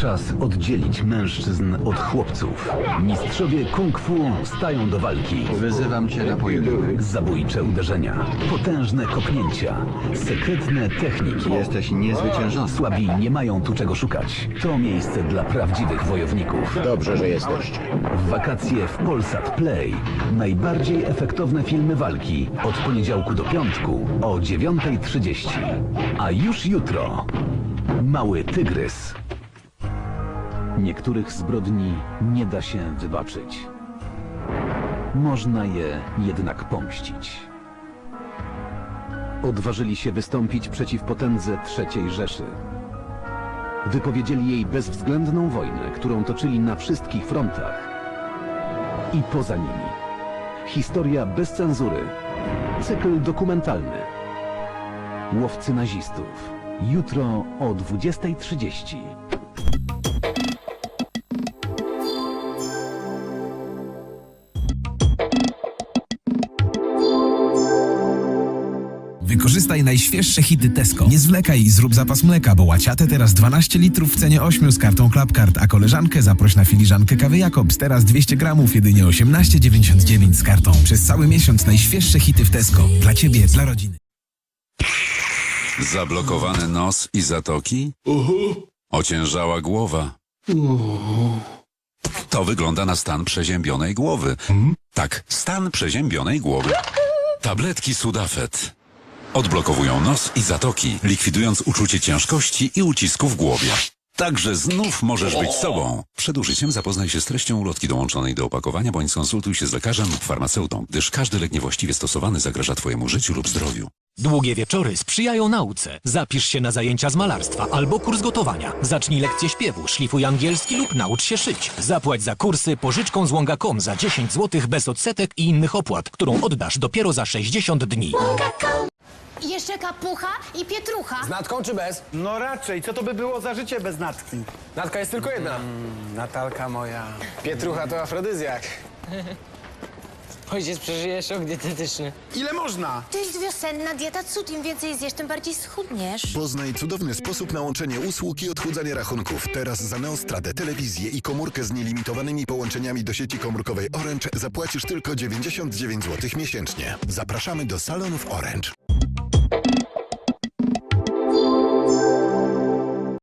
Czas oddzielić mężczyzn od chłopców. Mistrzowie kung fu stają do walki. Wyzywam cię na pojedynek. Zabójcze uderzenia, potężne kopnięcia, sekretne techniki. Jesteś niezwyciężony. Słabi nie mają tu czego szukać. To miejsce dla prawdziwych wojowników. Dobrze, że jesteście. W wakacje w Polsat Play najbardziej efektowne filmy walki od poniedziałku do piątku o 9.30. A już jutro Mały Tygrys. Niektórych zbrodni nie da się wybaczyć. Można je jednak pomścić. Odważyli się wystąpić przeciw potędze III Rzeszy. Wypowiedzieli jej bezwzględną wojnę, którą toczyli na wszystkich frontach i poza nimi. Historia bez cenzury. Cykl dokumentalny. Łowcy nazistów. Jutro o 20.30. Wykorzystaj najświeższe hity Tesco. Nie zwlekaj i zrób zapas mleka, bo łaciate teraz 12 litrów w cenie 8 z kartą Clubcard, a koleżankę zaproś na filiżankę kawy Jakobs. Teraz 200 gramów, jedynie 18,99 z kartą. Przez cały miesiąc najświeższe hity w Tesco. Dla ciebie, dla rodziny. Zablokowany nos i zatoki? Ociężała głowa. To wygląda na stan przeziębionej głowy. Tak, stan przeziębionej głowy. Tabletki Sudafed. Odblokowują nos i zatoki, likwidując uczucie ciężkości i ucisku w głowie. Także znów możesz być sobą. Przed użyciem zapoznaj się z treścią ulotki dołączonej do opakowania bądź skonsultuj się z lekarzem lub farmaceutą, gdyż każdy lek niewłaściwie stosowany zagraża Twojemu życiu lub zdrowiu. Długie wieczory sprzyjają nauce. Zapisz się na zajęcia z malarstwa albo kurs gotowania. Zacznij lekcję śpiewu, szlifuj angielski lub naucz się szyć. Zapłać za kursy pożyczką z łąga.com za 10 zł bez odsetek i innych opłat, którą oddasz dopiero za 60 dni. Jeszcze kapucha i pietrucha. Z natką czy bez? No raczej, co to by było za życie bez natki? Natka jest tylko jedna. Natalka moja. Pietrucha to afrodyzjak. Ojciec przeżyje szok dietetyczny. Ile można? To jest wiosenna dieta cud. Im więcej zjesz, tym bardziej schudniesz. Poznaj cudowny sposób na łączenie usług i odchudzanie rachunków. Teraz za Neostradę, telewizję i komórkę z nielimitowanymi połączeniami do sieci komórkowej Orange zapłacisz tylko 99 zł miesięcznie. Zapraszamy do salonów Orange.